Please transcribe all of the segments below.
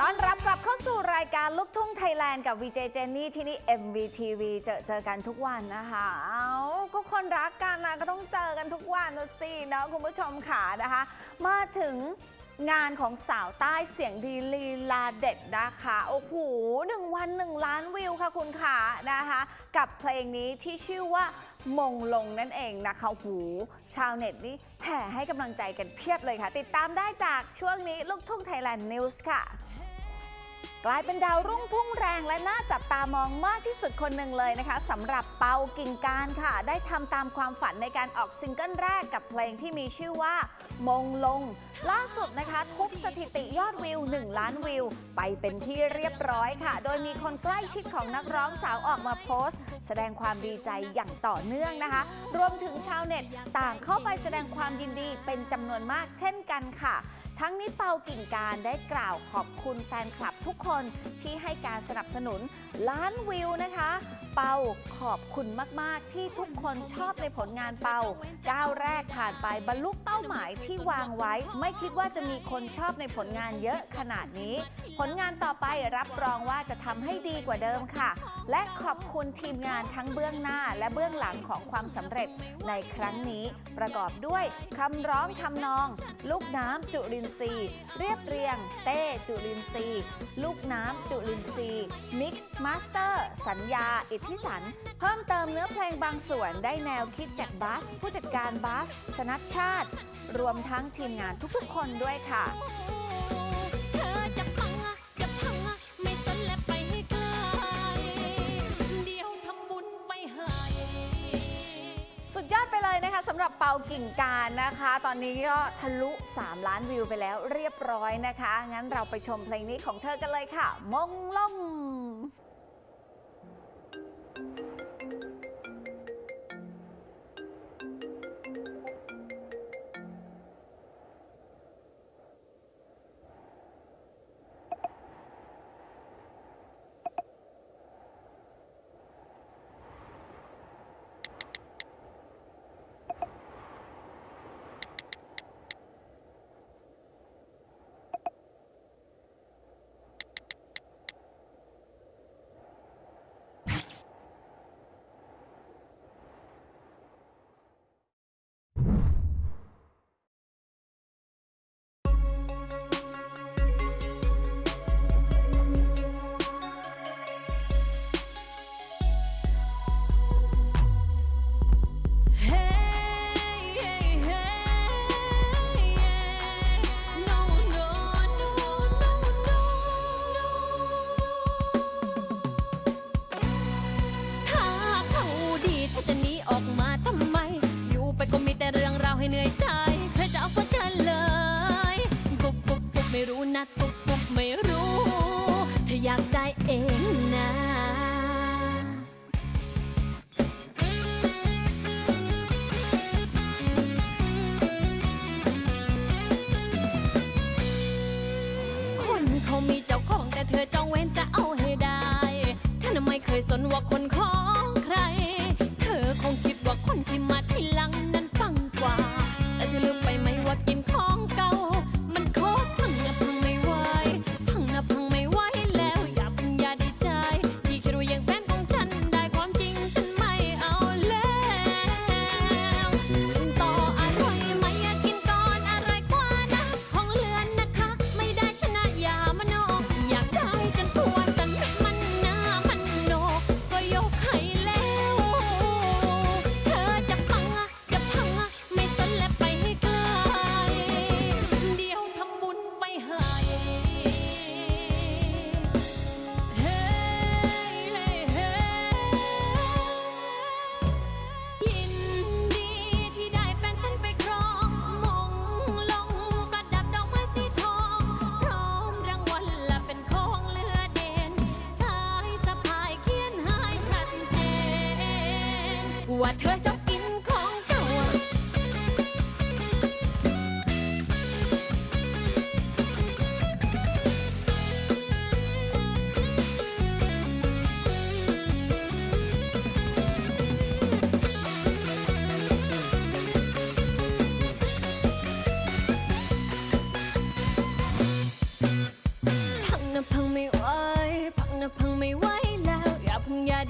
ต้อนรับกลับเข้าสู่รายการลูกทุ่งไทยแลนด์กับวีเจเจนนี่ที่นี่ MVTV เจอเจอกันทุกวันนะคะ เอาก็คนรักกันนะก็ต้องเจอกันทุกวันนะสิเนาะคุณผู้ชมค่ะนะคะ มาถึงงานของสาวใต้เสียงดีลีลาเด็ดนะคะ โอ้โหหนึ่งวันหนึ่งล้านวิวค่ะคุณขานะคะ กับเพลงนี้ที่ชื่อว่า มงลงนั่นเองนะคะหูชาวเน็ตนี่แห่ให้กำลังใจกันเพียบเลยค่ะ ติดตามได้จากช่วงนี้ลูกทุ่งไทยแลนด์นิวส์ค่ะ กลายเป็นดาวรุ่งพุ่งแรงและน่าจับตามองมากที่สุดคนหนึ่งเลยนะคะสำหรับเปากิ่งการค่ะ ได้ทำตามความฝันในการออกซิงเกิลแรกกับเพลงที่มีชื่อว่า มงลง ล่าสุดนะคะ ทุบสถิติยอดวิว 1 ล้านวิว ไปเป็นที่เรียบร้อยค่ะ โดยมีคนใกล้ชิดของนักร้องสาวออกมาโพสต์ แสดงความดีใจอย่างต่อเนื่องนะคะ รวมถึงชาวเน็ตต่างเข้าไปแสดงความยินดีเป็นจำนวนมากเช่นกันค่ะ ทั้งนี้เปากิ่งการได้กล่าวขอบคุณแฟนคลับทุกคนที่ให้การสนับสนุนล้านวิวนะคะ เปาขอบคุณมาก ๆ ที่ทุกคนชอบในผลงานเปาก้าวแรกผ่านไปบรรลุเป้าหมายที่วางไว้ ไม่คิดว่าจะมีคนชอบในผลงานเยอะขนาดนี้ ผลงานต่อไปรับรองว่าจะทำให้ดีกว่าเดิมค่ะ และขอบคุณทีมงานทั้งเบื้องหน้าและเบื้องหลังของความสำเร็จในครั้งนี้ ประกอบด้วยคำร้องทำนอง ลูกน้ำจุลินทรีย์ เรียบเรียง เต้จุลินทรีย์ ลูกน้ำจุลินทรีย์มิกซ์มาสเตอร์ สัญญา อิทธิสัน เพิ่มเติมเนื้อเพลงบางส่วนได้แนวคิดจากบัส ผู้จัดการบัส สนัชชาติ รวมทั้งทีมงานทุกๆคนด้วยค่ะากิ่งการนะคะ ตอนนี้ก็ทะลุ 3 ล้านวิวไปแล้วเรียบร้อยนะคะ งั้นเราไปชมเพลงนี้ของเธอกันเลยค่ะ มงลง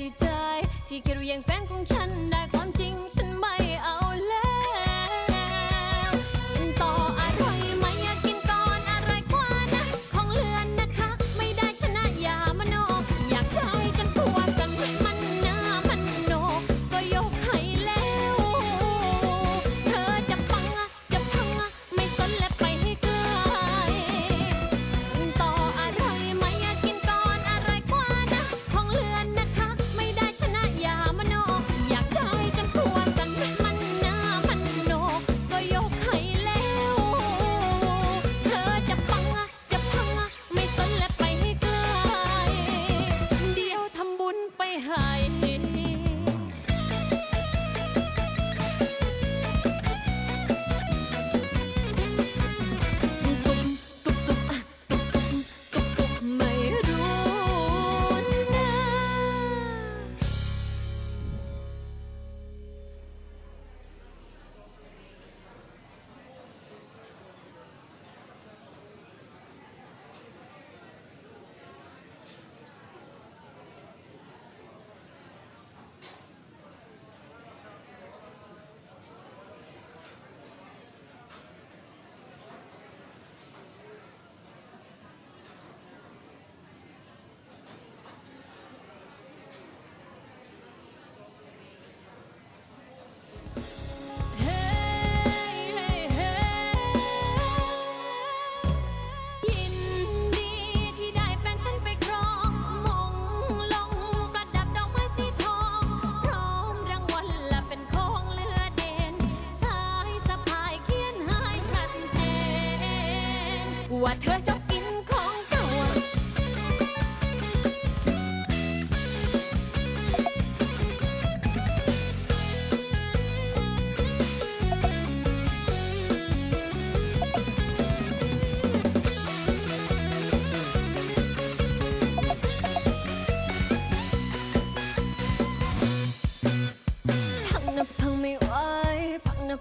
ดีใจ ที่แค่รู้ยังแฟนของฉันได้ความจริงฉันไม่เอาแล้ว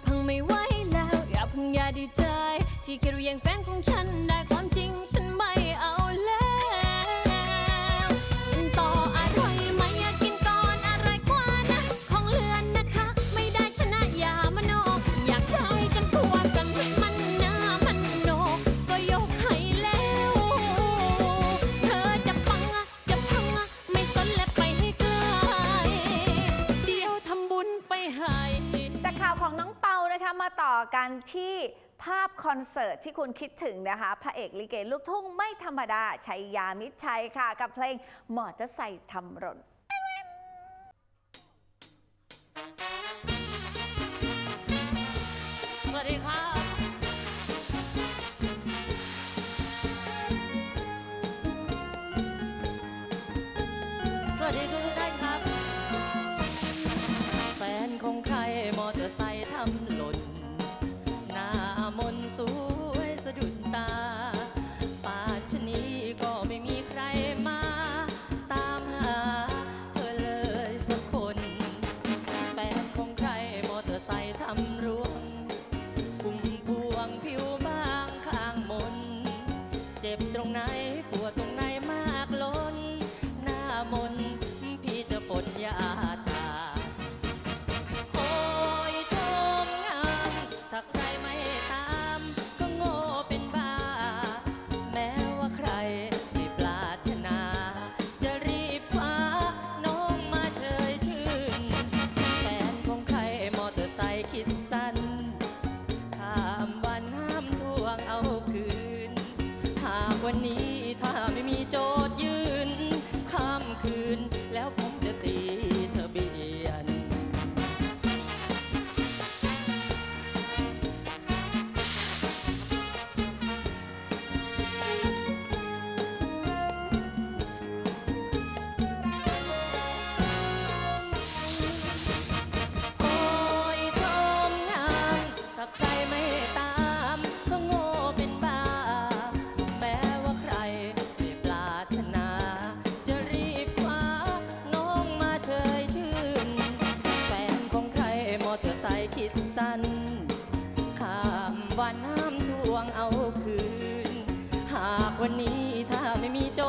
พังไม่ไหวแล้ว อย่าพิ่งอย่าดีใจ ที่แค่รู้ยังแฟนของฉันได้ อกันที่ภาพคอนเสิร์ตที่คุณคิดถึงนะคะ พระเอกลิเกลูกทุ่งไม่ธรรมดา ชัยยามิตชัยค่ะ กับเพลงหมอจะใส่ทำรน สวัสดีค่ะ วันนี้ถ้าไม่มีโจ